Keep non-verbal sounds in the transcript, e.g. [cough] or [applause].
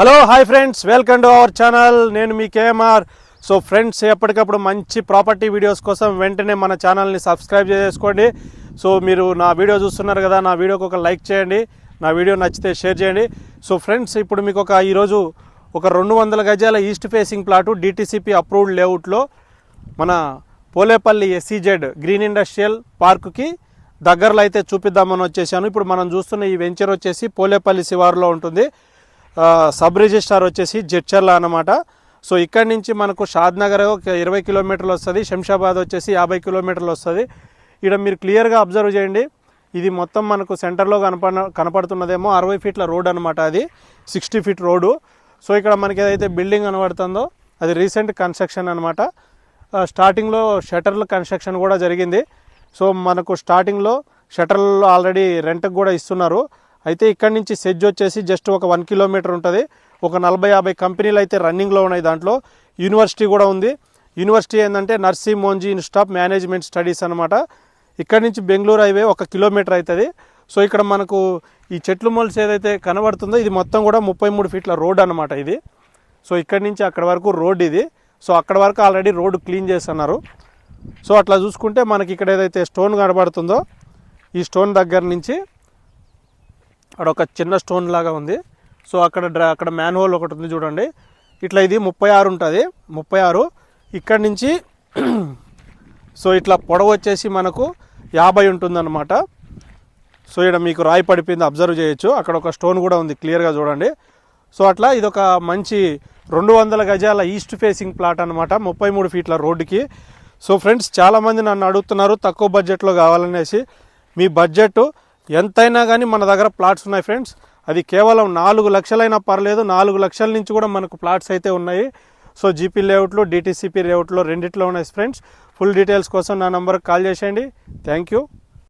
Hello hi friends welcome to our channel నేను మీ KMR so friends ఎప్పటికప్పుడు మంచి ప్రాపర్టీ వీడియోస్ కోసం వెంటనే మన ఛానల్ని సబ్స్క్రైబ్ చేసుకోండి సో మీరు నా వీడియో చూస్తున్నారు కదా నా వీడియోకి ఒక లైక్ చేయండి. నా వీడియో నచ్చితే షేర్ చేయండి. సో ఫ్రెండ్స్ ఇప్పుడు మీకు ఒక ఈరోజు ఒక రెండు వందల గజాల east facing plot DTCP approved లేఅవుట్లో మన పోలేపల్లి ఎస్సీజెడ్ గ్రీన్ ఇండస్ట్రియల్ పార్కుకి దగ్గరలో అయితే చూపిద్దామని వచ్చేసాను. ఇప్పుడు మనం చూస్తున్న ఈ వెంచర్ వచ్చేసి పోలేపల్లి శివారులో ఉంటుంది. సబ్ రిజిస్ట్రార్ వచ్చేసి జడ్చర్ల అనమాట సో ఇక్కడ నుంచి మనకు షాద్నగర్ ఒక ఇరవై కిలోమీటర్లు వస్తుంది శంషాబాద్ వచ్చేసి యాభై కిలోమీటర్లు వస్తుంది. ఇక్కడ మీరు క్లియర్గా అబ్జర్వ్ చేయండి. ఇది మొత్తం మనకు సెంటర్లో కనపడ కనపడుతున్నదేమో అరవై ఫీట్ల రోడ్ అనమాట అది సిక్స్టీ ఫీట్ రోడ్డు సో ఇక్కడ మనకి ఏదైతే బిల్డింగ్ కనబడుతుందో అది రీసెంట్ కన్స్ట్రక్షన్ అనమాట స్టార్టింగ్లో షటర్ల కన్స్ట్రక్షన్ కూడా జరిగింది. సో మనకు స్టార్టింగ్లో షటర్లు ఆల్రెడీ రెంట్కి కూడా ఇస్తున్నారు. అయితే ఇక్కడి నుంచి సెజ్ వచ్చేసి జస్ట్ ఒక వన్ కిలోమీటర్ ఉంటుంది. ఒక నలభై యాభై కంపెనీలు అయితే రన్నింగ్లో ఉన్నాయి దాంట్లో. యూనివర్సిటీ కూడా ఉంది. యూనివర్సిటీ ఏంటంటే Narsee Monjee institute management studies అనమాట ఇక్కడి నుంచి బెంగళూరు హైవే ఒక కిలోమీటర్ అవుతుంది సో ఇక్కడ మనకు ఈ చెట్లు మొలిసి ఏదైతే కనబడుతుందో ఇది మొత్తం కూడా ముప్పై మూడు ఫీట్ల రోడ్ అనమాట ఇది. సో ఇక్కడి నుంచి అక్కడ వరకు రోడ్ ఇది. సో అక్కడ వరకు ఆల్రెడీ రోడ్డు క్లీన్ చేస్తున్నారు. సో అట్లా చూసుకుంటే మనకి ఇక్కడ ఏదైతే స్టోన్ కనబడుతుందో ఈ స్టోన్ దగ్గర నుంచి అక్కడ ఒక చిన్న స్టోన్ లాగా ఉంది. సో అక్కడ అక్కడ మ్యాన్ హోల్ ఒకటి ఉంది చూడండి. ఇట్లా ఇది ముప్పై ఆరు ఉంటుంది. ముప్పై ఆరు. ఇక్కడి నుంచి [clears throat] సో ఇట్లా పొడవు వచ్చేసి మనకు యాభై ఉంటుందన్నమాట. సో ఇక్కడ మీకు రాయి పడిపోయింది అబ్జర్వ్ చేయొచ్చు. అక్కడ ఒక స్టోన్ కూడా ఉంది క్లియర్గా చూడండి. సో అట్లా ఇది ఒక మంచి రెండు వందల గజాల ఈస్ట్ ఫేసింగ్ ప్లాట్ అనమాట ముప్పై మూడు ఫీట్ల రోడ్డుకి. సో ఫ్రెండ్స్ చాలామంది నన్ను అడుగుతున్నారు తక్కువ బడ్జెట్లో కావాలనేసి. మీ బడ్జెట్ ఎంతైనా కానీ మన దగ్గర ప్లాట్స్ ఉన్నాయి ఫ్రెండ్స్. అది కేవలం నాలుగు లక్షలైనా పర్లేదు నాలుగు లక్షల నుంచి కూడా మనకు ప్లాట్స్ అయితే ఉన్నాయి. సో జీపీ లేఅవుట్లో డిటీసీపీ లేఅవుట్లో రెండిట్లో ఉన్నాయి ఫ్రెండ్స్. ఫుల్ డీటెయిల్స్ కోసం నా నెంబర్కి కాల్ చేసేయండి. Thank you.